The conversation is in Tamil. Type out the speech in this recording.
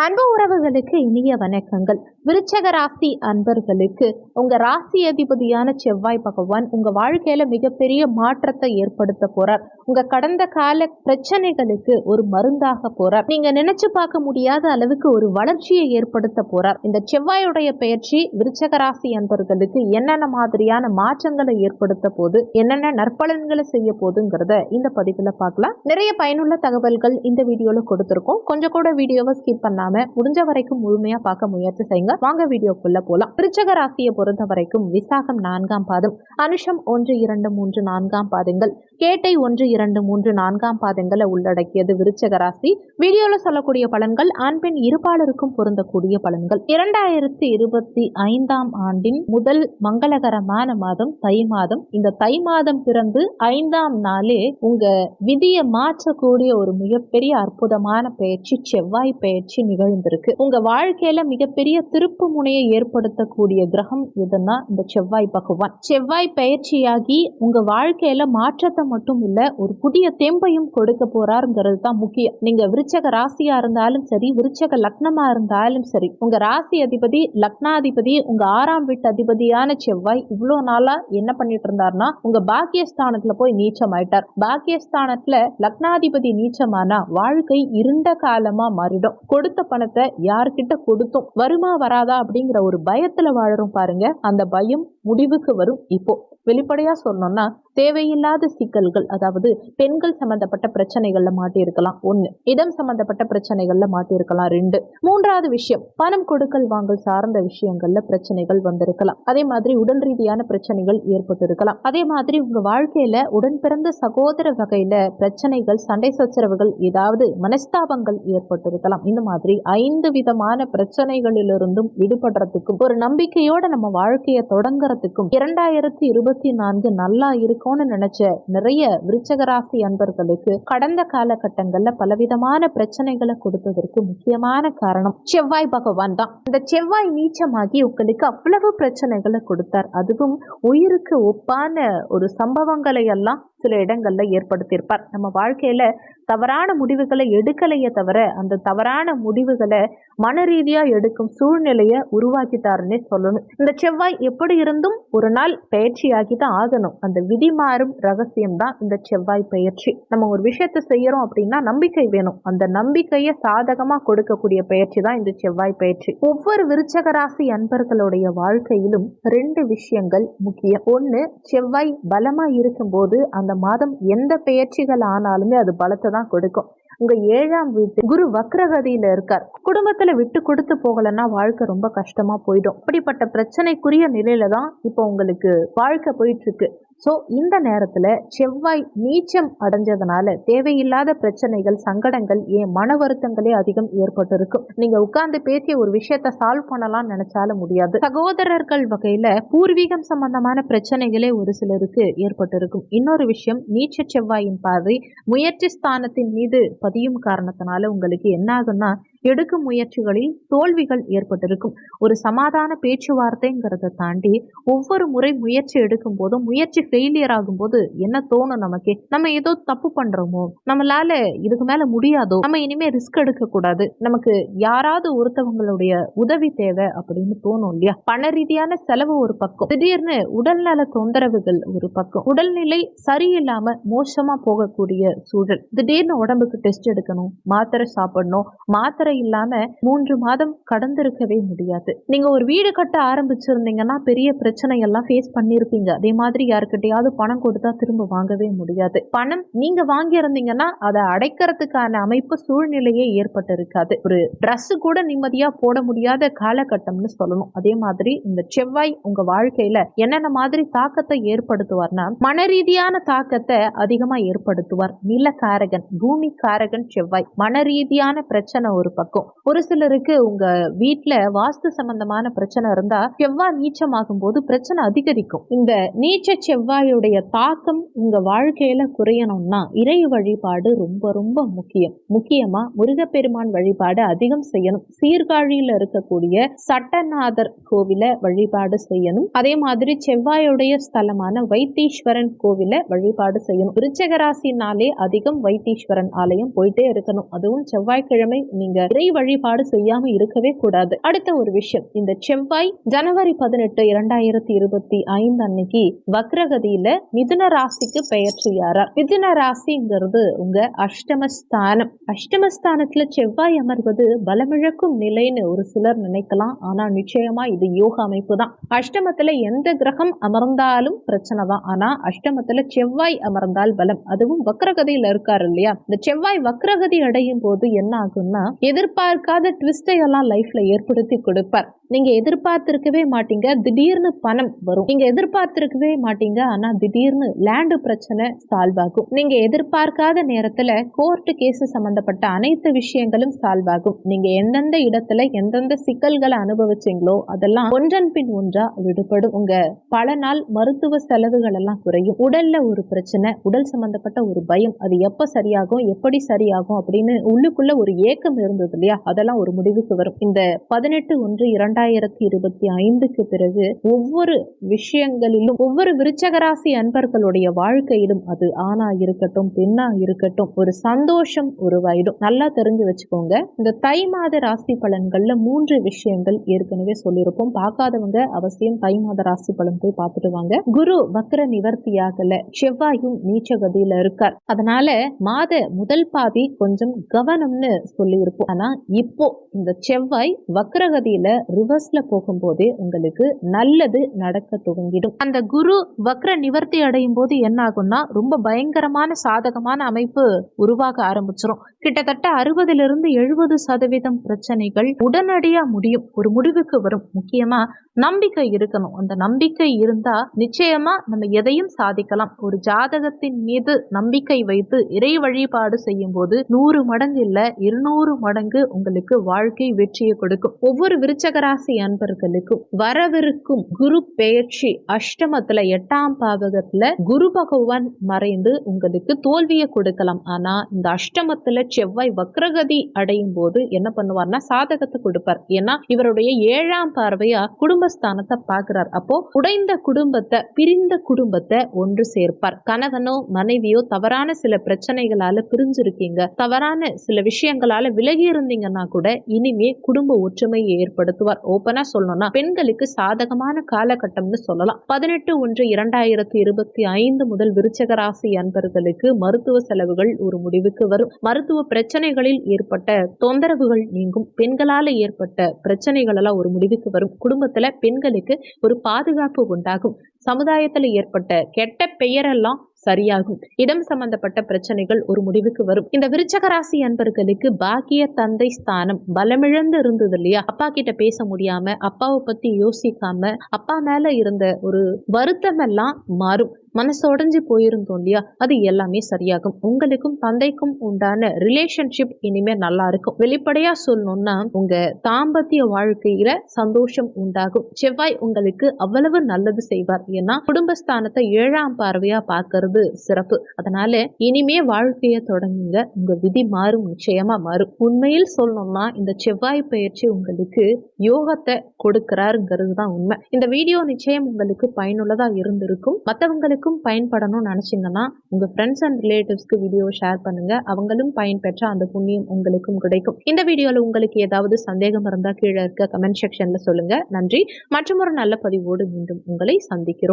அன்பு உறவுகளுக்கு இனிய வணக்கங்கள். விருச்சக ராசி அன்பர்களுக்கு உங்க ராசி அதிபதியான செவ்வாய் பகவான் உங்க வாழ்க்கையில மிகப்பெரிய மாற்றத்தை ஏற்படுத்த போறார். உங்க கடந்த கால பிரச்சனைகளுக்கு ஒரு மருந்தாக போறார். நீங்க நினைச்சு பார்க்க முடியாத அளவுக்கு ஒரு வளர்ச்சியை ஏற்படுத்த போறார். இந்த செவ்வாயுடைய பயிற்சி விருச்சக ராசி அன்பர்களுக்கு என்னென்ன மாதிரியான மாற்றங்களை ஏற்படுத்த போது என்னென்ன நற்பலன்களை செய்ய போகுதுங்கிறத இந்த பதிவுல பார்க்கலாம். நிறைய பயனுள்ள தகவல்கள் இந்த வீடியோல கொடுத்திருக்கோம். கொஞ்சம் கூட வீடியோவை ஸ்கிப் பண்ணாம முடிஞ்ச வரைக்கும் முழுமையா பார்க்க முயற்சி செய்யுங்க. வாங்க வீடியோக்குள்ள போலாம். விருச்சக ராசியை பொறுத்த வரைக்கும் விசாகம் நான்காம் பாதம் அனுஷம் ஒன்று இரண்டு மூன்று நான்காம் பாதங்கள் கேட்டை ஒன்று இரண்டு மூன்று நான்காம் பாதங்களை உள்ளடக்கியது விருச்சக ராசி. வீடியோல சொல்லக்கூடிய பலன்கள் ஆண் பெண் இருபாலருக்கும் பொருந்தக்கூடிய பலன்கள். இரண்டாயிரத்தி இருபத்தி ஐந்தாம் ஆண்டின் முதல் மங்களகரமான மாதம் தை மாதம். இந்த தை மாதம் பிறந்து ஐந்தாம் நாளே உங்க விதியை மாற்றக்கூடிய ஒரு மிகப்பெரிய அற்புதமான பயிற்சி செவ்வாய் பயிற்சி நிகழ்ந்திருக்கு. உங்க வாழ்க்கையில மிகப்பெரிய திருப்பு முனையை ஏற்படுத்தக்கூடிய கிரகம் எதுன்னா இந்த செவ்வாய் பகவான். செவ்வாய் பயிற்சியாகி உங்க வாழ்க்கையில மாற்றத்தை மட்டும் இல்ல ஒரு புதிய தெம்பையும் கொடுக்க போறாருங்கிறது தான் முக்கியம். நீங்க விருச்சக ராசியா இருந்தாலும் சரி விருச்சக லக்னமா இருந்தாலும் சரி உங்க ராசி அதிபதி லக்னாதிபதி உங்க ஆறாம் வீட்டு அதிபதியான செவ்வாய் இவ்வளோ நாளா என்ன பண்ணிட்டு இருந்தாருன்னா உங்க பாக்கியஸ்தானத்துல போய் நீச்சம் ஆயிட்டார் பாக்கியஸ்தானத்துல லக்னாதிபதி நீச்சமானா வாழ்க்கை இருண்ட காலமா மாறிடும். கொடுத்த பணத்தை யார்கிட்ட கொடுத்தோம் வருமா வராதா அப்படிங்கிற ஒரு பயத்துல வாழறோம் பாருங்க. அந்த பயம் முடிவுக்கு வரும் இப்போ. வெளிப்படையா சொன்னோம்னா தேவையில்லாத சிக்கல்கள் அதாவது பெண்கள் சம்பந்தப்பட்ட பிரச்சனைகள்ல மாட்டியிருக்கலாம். ஒண்ணு இடம் சம்பந்தப்பட்ட பிரச்சனைகள்ல மாட்டியிருக்கலாம். ரெண்டு மூன்றாவது விஷயம் பணம் கொடுக்கல் வாங்கல் சார்ந்த விஷயங்கள்ல பிரச்சனைகள் வந்திருக்கலாம். அதே மாதிரி உடல் ரீதியான பிரச்சனைகள் ஏற்பட்டிருக்கலாம். அதே மாதிரி உங்க வாழ்க்கையில உடன் பிறந்த சகோதர வகையில பிரச்சனைகள் சண்டை சச்சரவுகள் ஏதாவது மனஸ்தாபங்கள் ஏற்பட்டிருக்கலாம். இந்த மாதிரி ஐந்து விதமான பிரச்சனைகளிலிருந்தும் விடுபடுறதுக்கும் ஒரு நம்பிக்கையோட நம்ம வாழ்க்கையை தொடங்குறதுக்கும் இரண்டாயிரத்தி இருபது இருபத்தி நான்கு நல்லா இருக்கும்னு நினைச்ச நிறைய விருச்சகராசி அன்பர்களுக்கு கடந்த காலகட்டங்கள்ல பலவிதமான பிரச்சனைகளை கொடுத்ததற்கு முக்கியமான காரணம் செவ்வாய் பகவான் தான். இந்த செவ்வாய் நீச்சமாகி உங்களுக்கு அவ்வளவு பிரச்சனைகளை கொடுத்தார். அதுவும் உயிருக்கு ஒப்பான ஒரு சம்பவங்களை எல்லாம் சில இடங்கள்ல ஏற்படுத்தியிருப்பார். நம்ம வாழ்க்கையில தவறான முடிவுகளை எடுக்கலையே தவிர அந்த தவறான முடிவுகளை மன ரீதியா எடுக்கும் சூழ்நிலையை உருவாக்கிட்டாருன்னே சொல்லணும். இந்த செவ்வாய் எப்படி இருந்தும் ஒரு நாள் பயிற்சியாகி தான் ஆகணும். அந்த விதி மாறும் ரகசியம் தான் இந்த செவ்வாய் பயிற்சி. நம்ம ஒரு விஷயத்த செய்யறோம் அப்படின்னா நம்பிக்கை வேணும். அந்த நம்பிக்கையை சாதகமா கொடுக்கக்கூடிய பயிற்சி தான் இந்த செவ்வாய் பயிற்சி. ஒவ்வொரு விருச்சக ராசி அன்பர்களுடைய வாழ்க்கையிலும் ரெண்டு விஷயங்கள் முக்கியம். ஒண்ணு செவ்வாய் பலமா இருக்கும்போது அந்த மாதம் எந்த பெயர்ச்சிகள் ஆனாலுமே அது பலத்தை தான் கொடுக்கும். உங்க ஏழாம் வீட்டு குரு வக்ரகதியில இருக்கார். குடும்பத்துல விட்டு கொடுத்து போகலன்னா வாழ்க்கை ரொம்ப கஷ்டமா போயிடும். அப்படிப்பட்ட பிரச்சனைக்குரிய நிலையில தான் இப்போ உங்களுக்கு வாழ்க்கை போயிட்டு இருக்கு. ஸோ இந்த நேரத்தில் செவ்வாய் நீச்சம் அடைஞ்சதுனால தேவையில்லாத பிரச்சனைகள் சங்கடங்கள் ஏன் மன வருத்தங்களே அதிகம் ஏற்பட்டிருக்கும் நீங்க உட்கார்ந்து பேசிய ஒரு விஷயத்த சால்வ் பண்ணலாம்னு நினைச்சாலும் முடியாது. சகோதரர்கள் வகையில பூர்வீகம் சம்பந்தமான பிரச்சனைகளே ஒரு சிலருக்கு ஏற்பட்டிருக்கும் இன்னொரு விஷயம் நீச்ச செவ்வாயின் பார்வை முயற்சி ஸ்தானத்தின் மீது பதியும் காரணத்தினால உங்களுக்கு என்ன ஆகும்னா எடுக்கும் முயற்சிகளில் தோல்விகள் ஏற்பட்டிருக்கும். ஒரு சமாதான பேச்சுவார்த்தைங்கிறத தாண்டி ஒவ்வொரு முறை முயற்சி எடுக்கும் போதும் முயற்சி ஃபெயிலியர் ஆகும்போது என்ன தோணும் நமக்கு? நம்ம ஏதோ தப்பு பண்றோமோ? நம்மளால இதுக்கு மேல முடியாதோ? நம்ம இனிமே ரிஸ்க் எடுக்க கூடாது நமக்கு யாராவது ஒருத்தவங்களுடைய உதவி தேவை அப்படின்னு தோணும் இல்லையா? பண ரீதியான செலவு ஒரு பக்கம். திடீர்னு உடல்நல தொந்தரவுகள் ஒரு பக்கம். உடல்நிலை சரியில்லாம மோசமா போகக்கூடிய சூழல். திடீர்னு உடம்புக்கு டெஸ்ட் எடுக்கணும் மாத்திரை சாப்பிடணும் மாத்திரை இல்லாம மூன்று மாதம் கடந்திருக்கவே முடியாது. நீங்க ஒரு வீடு கட்ட ஆரம்பிச்சிருந்தீங்கன்னா பெரிய பிரச்சனை எல்லாம் ஃபேஸ் பண்ணிருப்பீங்க. அதே மாதிரி யாருக்கிட்டையாவது பணம் கொடுத்தா திரும்ப வாங்கவே முடியாது. பணம் நீங்க வாங்கி இருந்தீங்கன்னா அதை அடைக்கிறதுக்கான அமைப்பு சூழ்நிலையே ஏற்பட்டு இருக்காது ஒரு ட்ரெஸ் கூட நிம்மதியா போட முடியாத காலகட்டம்னு சொல்லணும். அதே மாதிரி இந்த செவ்வாய் உங்க வாழ்க்கையில என்னென்ன மாதிரி தாக்கத்தை ஏற்படுத்துவார்னா மன ரீதியான தாக்கத்தை அதிகமா ஏற்படுத்துவார். நிலக்காரகன் பூமி காரகன் செவ்வாய். மன ரீதியான பிரச்சனை ஒரு பக்கம். ஒரு சிலருக்கு உங்க வீட்டுல வாஸ்து சம்பந்தமான பிரச்சனை இருந்தா செவ்வாய் நீச்சமாகும் போது பிரச்சனை அதிகரிக்கும். இந்த நீச்ச செவ்வாயுடைய தாக்கம் உங்க வாழ்க்கையில குறையணும்னா இறை வழிபாடு ரொம்ப ரொம்ப முக்கியம். முக்கியமா முருகப்பெருமான் வழிபாடு அதிகம் செய்யணும். சீர்காழியில இருக்கக்கூடிய சட்டநாதர் கோவில வழிபாடு செய்யணும். அதே மாதிரி செவ்வாயுடைய ஸ்தலமான வைத்தீஸ்வரன் கோவில வழிபாடு செய்யணும். விருச்சகராசினாலே அதிகம் வைத்தீஸ்வரன் ஆலயம் போயிட்டே இருக்கணும். அதுவும் செவ்வாய்க்கிழமை நீங்க இறை வழிபாடு செய்யாம இருக்கவே கூடாது. அடுத்த ஒரு விஷயம் இந்த செவ்வாய் ஜனவரி பதினெட்டு இரண்டாயிரத்தி இருபத்தி ஐந்து அன்னைக்கு வக்ரகதியில மிதுன ராசிக்கு பெயர் செய்யாரா? மிதுன ராசிங்கிறது உங்க அஷ்டமஸ்தானம். அஷ்டமஸ்தானத்துல செவ்வாய் அமர்வது பலமிழக்கும் நிலைன்னு ஒரு சிலர் நினைக்கலாம். ஆனா நிச்சயமா இது யோக அமைப்பு தான். அஷ்டமத்துல எந்த கிரகம் அமர்ந்தாலும் பிரச்சனை தான். ஆனா அஷ்டமத்துல செவ்வாய் அமர்ந்தால் பலம். அதுவும் வக்ரகதியில இருக்காரு இல்லையா? இந்த செவ்வாய் வக்ரகதி அடையும் போது என்ன ஆகும்னா எதிர்பார்க்காத ட்விஸ்டை எல்லாம் லைஃப்ல ஏற்படுத்தி கொடுப்பார். நீங்க எதிர்பார்த்திருக்கவே மாட்டீங்க திடீர்னு பணம் வரும். நீங்க எதிர்பார்த்திருக்கவே மாட்டீங்க ஆனா திடீர்னு லேண்டு பிரச்சனை சால்வ் ஆகும். நீங்க எதிர்பார்க்காத நேரத்துல கோர்ட் கேஸ் சம்பந்தப்பட்ட அனைத்து விஷயங்களும் சால்வ் ஆகும். நீங்க எந்தெந்த இடத்துல எந்தெந்த சிக்கல்களை அனுபவிச்சீங்களோ அதெல்லாம் ஒன்றன் பின் ஒன்றா விடுபடும். உங்க பல நாள் மருத்துவ செலவுகள் எல்லாம் குறையும். உடல்ல ஒரு பிரச்சனை உடல் சம்பந்தப்பட்ட ஒரு பயம் அது எப்ப சரியாகும் எப்படி சரியாகும் அப்படின்னு உள்ளுக்குள்ள ஒரு ஏக்கம் இருந்தது. இல்லையா? அதெல்லாம் ஒரு முடிவுக்கு வரும் இந்த பதினெட்டு ஒன்று இரண்டாயிரத்தி இருபத்தி ஐந்துக்கு பிறகு ஒவ்வொரு விஷயங்களிலும் ஒவ்வொரு விருச்சகராசி அன்பர்களுடைய வாழ்க்கையிலும் அது ஆணா இருக்கட்டும் பெண்ணா இருக்கட்டும் ஒரு சந்தோஷம் உருவாயிடும். நல்லா தெரிஞ்சு வச்சுக்கோங்க. இந்த தை மாத ராசி பலன்கள்ல மூன்று விஷயங்கள் ஏற்கனவே சொல்லியிருப்போம். பார்க்காதவங்க அவசியம் தை மாத ராசி பலன் போய் பார்த்துட்டு வாங்க. குரு வக்ர நிவர்த்தியாகல செவ்வாயும் நீச்ச கதியில இருக்கார். அதனால மாத முதல் பாதி கொஞ்சம் கவனம்னு சொல்லியிருப்போம். ஆனால் இப்போ இந்த செவ்வாய் வக்ரகதியில ரிவர்ஸ்ல போகும்போதே உங்களுக்கு நல்லது நடக்க துவங்கிடும். அந்த குரு வக்ர நிவர்த்தி அடையும் போது என்ன ஆகும்னா ரொம்ப பயங்கரமான சாதகமான அமைப்பு உருவாக ஆரம்பிச்சிடும் கிட்டத்தட்ட அறுபதுல இருந்து எழுபது சதவீதம் பிரச்சனைகள் உடனடியா முடியும். ஒரு முடிவுக்கு வரும். முக்கியமா நம்பிக்கை இருக்கணும். அந்த நம்பிக்கை இருந்தா நிச்சயமா நம்ம எதையும் சாதிக்கலாம். ஒரு ஜாதகத்தின் மீது நம்பிக்கை வைத்து இறை வழிபாடு செய்யும் போது நூறு மடங்கு இல்ல இருநூறு மடங்கு மடங்கு உங்களுக்கு வாழ்க்கை வெற்றியை கொடுக்கும். ஒவ்வொரு விருச்சகராசி அன்பர்களுக்கும் வரவிருக்கும் குரு பெயர்ச்சி அஷ்டமத்துல எட்டாம் பாவகத்துல குரு பகவான் மறைந்து உங்களுக்கு தோல்வியை கொடுக்கலாம். ஆனா இந்த அஷ்டமத்துல செவ்வாய் வக்ரகதி அடையும் போது என்ன பண்ணுவார்னா சாதகத்தை கொடுப்பார். ஏன்னா இவருடைய ஏழாம் பார்வையா குடும்பஸ்தானத்தை பாக்குறார் அப்போ உடைந்த குடும்பத்தை பிரிந்த குடும்பத்தை ஒன்று சேர்ப்பார். கணவனோ மனைவியோ தவறான சில பிரச்சனைகளால பிரிஞ்சிருக்கீங்க. தவறான சில விஷயங்களால விலகிய இருந்தீங்கன்னா கூட இனிமே குடும்ப ஒற்றுமையை ஏற்படுத்துவார். ஓப்பனா சொல்லணும்னா பெண்களுக்கு சாதகமான காலகட்டம்னு சொல்லலாம். பதினெட்டு ஒன்று இரண்டாயிரத்தி இருபத்தி ஐந்து முதல் விருச்சக ராசி அன்பர்களுக்கு மருத்துவ செலவுகள் ஒரு முடிவுக்கு வரும். மருத்துவ பிரச்சனைகளில் ஏற்பட்ட தொந்தரவுகள் நீங்கும். பெண்களால ஏற்பட்ட பிரச்சனைகள் எல்லாம் ஒரு முடிவுக்கு வரும். குடும்பத்துல பெண்களுக்கு ஒரு பாதுகாப்பு உண்டாகும். சமுதாயத்துல ஏற்பட்ட கெட்ட பெயரெல்லாம் சரியாகும். இடம் சம்பந்தப்பட்ட பிரச்சனைகள் ஒரு முடிவுக்கு வரும். இந்த விருச்சக ராசி அன்பர்களுக்கு பாக்கிய தந்தை ஸ்தானம் பலமிழந்து இருந்தது இல்லையா? அப்பா கிட்ட பேச முடியாம அப்பாவை பத்தி யோசிக்காம அப்பா மேல இருந்த ஒரு வருத்தம் எல்லாம் மாறும். மனசு உடஞ்சி போயிருந்தோம் இல்லையா? அது எல்லாமே சரியாகும். உங்களுக்கும் தந்தைக்கும் உண்டான ரிலேஷன்ஷிப் இனிமே நல்லா இருக்கும். வெளிப்படையா சொல்லணும்னா உங்க தாம்பத்திய வாழ்க்கையில சந்தோஷம் உண்டாகும். செவ்வாய் உங்களுக்கு அவ்வளவு நல்லது செய்வார். ஏன்னா குடும்பஸ்தானத்தை ஏழாம் பார்வையா பார்க்கறது சிறப்பு. அதனால இனிமே வாழ்க்கைய தொடங்குங்க. உங்க விதி மாறும் நிச்சயமா மாறும். உண்மையில் சொல்லணும்னா இந்த செவ்வாய் பயிற்சி உங்களுக்கு யோகத்தை கொடுக்கிறாருங்கிறது தான் உண்மை. இந்த வீடியோ நிச்சயம் உங்களுக்கு பயனுள்ளதா இருந்திருக்கும். மற்றவங்களுக்கு மற்றவங்களுக்கும் பயன்படணும்னு நினைச்சீங்கன்னா உங்க ஃப்ரெண்ட்ஸ் அண்ட் ரிலேட்டிவ்ஸ்க்கு வீடியோ ஷேர் பண்ணுங்க. அவங்களும் பயன்பெற்ற அந்த புண்ணியம் உங்களுக்கும் கிடைக்கும். இந்த வீடியோல உங்களுக்கு ஏதாவது சந்தேகம் இருந்தா கீழே இருக்க கமெண்ட் செக்ஷன்ல சொல்லுங்க. நன்றி. மற்றும் ஒரு நல்ல பதிவோடு மீண்டும் உங்களை சந்திக்கிறோம்.